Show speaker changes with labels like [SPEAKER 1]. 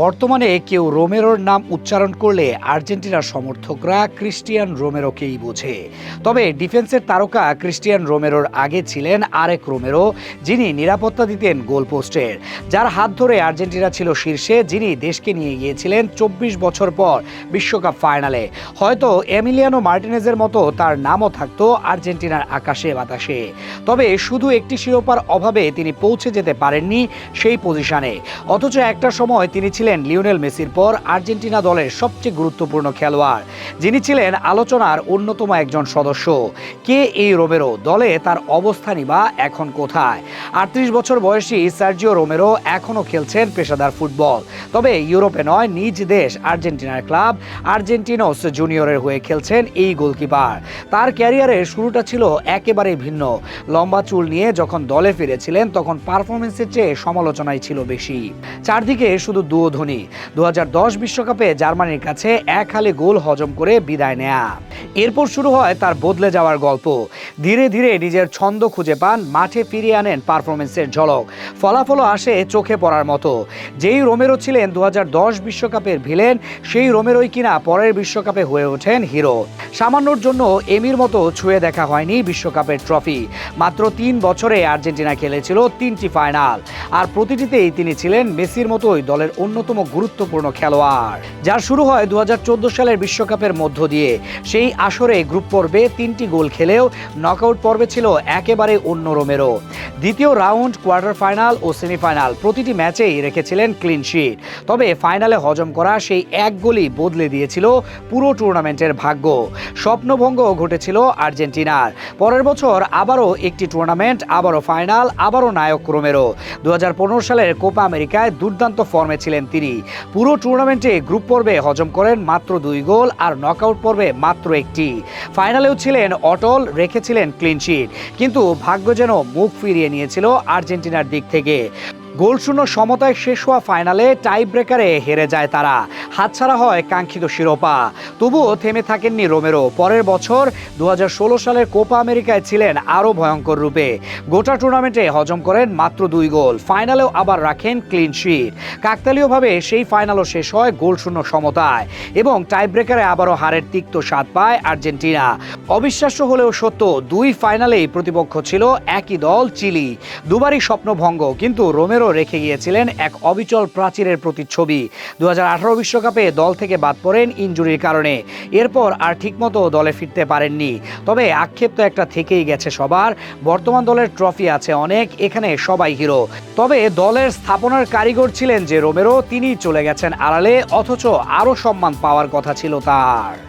[SPEAKER 1] বর্তমানে কেউ রোমেরোর নাম উচ্চারণ করলে আর্জেন্টিনার সমর্থকরা ক্রিস্টিয়ান রোমেরোকেই বোঝে। তবে ডিফেন্সের তারকা ক্রিস্টিয়ান রোমেরোর আগে ছিলেন আরেক রোমেরো, যিনি নিরাপত্তা দিতেন গোলপোস্টের। যার হাত ধরে আর্জেন্টিনা ছিল শীর্ষে, যিনি দেশকে নিয়ে গিয়েছিলেন চব্বিশ বছর পর বিশ্বকাপ ফাইনালে। হয়তো এমিলিয়ানো মার্টিনেজের মতো তার নামও থাকতো আর্জেন্টিনার আকাশে বাতাসে। তবে শুধু একটি শিরোপার অভাবে তিনি পৌঁছে যেতে পারেননি সেই পজিশনে। অথচ একটা সময় তিনি ছিলেন লিওনেল মেসির পর আর্জেন্টিনা দলের সবচেয়ে গুরুত্বপূর্ণ খেলোয়াড়। যিনি ছিলেন আলোচনার অন্যতম একজন সদস্য। কে এই রোমেরো? দলে তার অবস্থানই বা এখন কোথায়? আটত্রিশ বছর বয়সী সার্জিও রোমেরো এখনও খেলছেন পেশাদার ফুটবল। তবে ইউরোপে নয়, নিজ দেশ আর্জেন্টিনার ক্লাব আর্জেন্টিনোস জুনিয়রের হয়ে খেলছেন এই গোলকিপার। তার ক্যারিয়ারের শুরুটা ছিল একেবারে ভিন্ন। লম্বা চুল নিয়ে যখন দলে ফিরেছিলেন, তখন পারফরমেন্সের চেয়ে সমালোচনাই ছিল বেশি। চারদিকে শুধু দুয়োধ্বনি দু বিশ্বকাপে জার্মানির কাছে এক হালে গোল হজম করে বিদায় নেয়া। এরপর শুরু হয় তার বদলে যাওয়ার গল্প। ধীরে ধীরে নিজের ছন্দ খুঁজে পান, মাঠে ফিরিয়ে আনেন পারফরমেন্সের ঝলক। ফলাফলও আসে চোখে পড়ার মতো। যেই রোমেরো ছিলেন দু বিশ্বকাপের ভিলেন, সেই রোমেরোই কিনা পরের বিশ্বকাপে হয়ে ওঠেন হিরো। সামান্যর জন্য এমির মতো ছুঁয়ে দেখা হয়নি বিশ্বকাপের ট্রফি। মাত্র তিন বছরে আর্জেন্টিনা খেলেছিল তিনটি ফাইনাল। আর প্রতিটিতেই তিনি ছিলেন মেসির মতোই দলের অন্যতম গুরুত্বপূর্ণ খেলোয়াড়, যার শুরু হয় দু হাজার চোদ্দ সালের বিশ্বকাপের মধ্য দিয়ে। সেই আসরে গ্রুপ পর্বে তিনটি গোল খেলেও নকআউট পর্বে ছিল একেবারে অন্য রোমেরও। দ্বিতীয় রাউন্ড, কোয়ার্টার ফাইনাল ও সেমিফাইনাল প্রতিটি ম্যাচেই রেখেছিলেন ক্লিন শিট। তবে ফাইনালে হজম করা সেই এক গোলই বদলে দিয়েছিল পুরো টুর্নামেন্টের ভাগ্য। স্বপ্নভঙ্গ ঘটেছিল আর্জেন্টিনার। পরের বছর আবারও একটি টুর্নামেন্ট, আবারও ফাইনাল, আবারও নায়ক রোমেরো দু হাজার পনেরো সালের কোপা আমেরিকায় দুর্দান্ত ফর্মে ছিলেন তিনি। পুরো টুর্নামেন্টে গ্রুপ পর্বে হজম করেন মাত্র দুই গোল আর নকআউট পর্বে মাত্র একটি। ফাইনালেও ছিলেন অটল, রেখেছিলেন ক্লিনশিট কিন্তু ভাগ্য যেন মুখ ফিরিয়ে নিয়েছিল আর্জেন্টিনার দিক থেকে। গোলশূন্য সমতায় শেষ হওয়া ফাইনালে টাই ব্রেকারে হেরে যায় তারা। হাতছাড়া হয় কাঙ্ক্ষিত শিরোপা। তবুও থেমে থাকেননি রোমেরো। পরের বছর দু হাজার ষোলো সালের কোপা আমেরিকায় ছিলেন আরও ভয়ঙ্কর রূপে। গোটা টুর্নামেন্টে হজম করেন মাত্র দুই গোল। ফাইনালেও আবার রাখেন ক্লিন শিট। কাকতালীয়ভাবে সেই ফাইনালও শেষ হয় গোলশূন্য সমতায় এবং টাই ব্রেকারে আবারও হারের তিক্ত স্বাদ পায় আর্জেন্টিনা। অবিশ্বাস্য হলেও সত্য, দুই ফাইনালেই প্রতিপক্ষ ছিল একই দল, চিলি। দুবারই স্বপ্নভঙ্গ, কিন্তু রোমেরো রেখে গিয়েছিলেন এক অবিচল প্রাচীরের প্রতিচ্ছবি। দু বিশ্বকাপে দল থেকে বাদ পড়েন ইঞ্জুরির কারণে। এরপর আর ঠিকমতো দলে ফিরতে পারেননি। তবে আক্ষেপ তো একটা থেকেই গেছে সবার। বর্তমান দলের ট্রফি আছে অনেক, এখানে সবাই হিরো। তবে দলের স্থাপনার কারিগর ছিলেন যে রোমেরো তিনি চলে গেছেন আড়ালে, অথচ আরও সম্মান পাওয়ার কথা ছিল তার।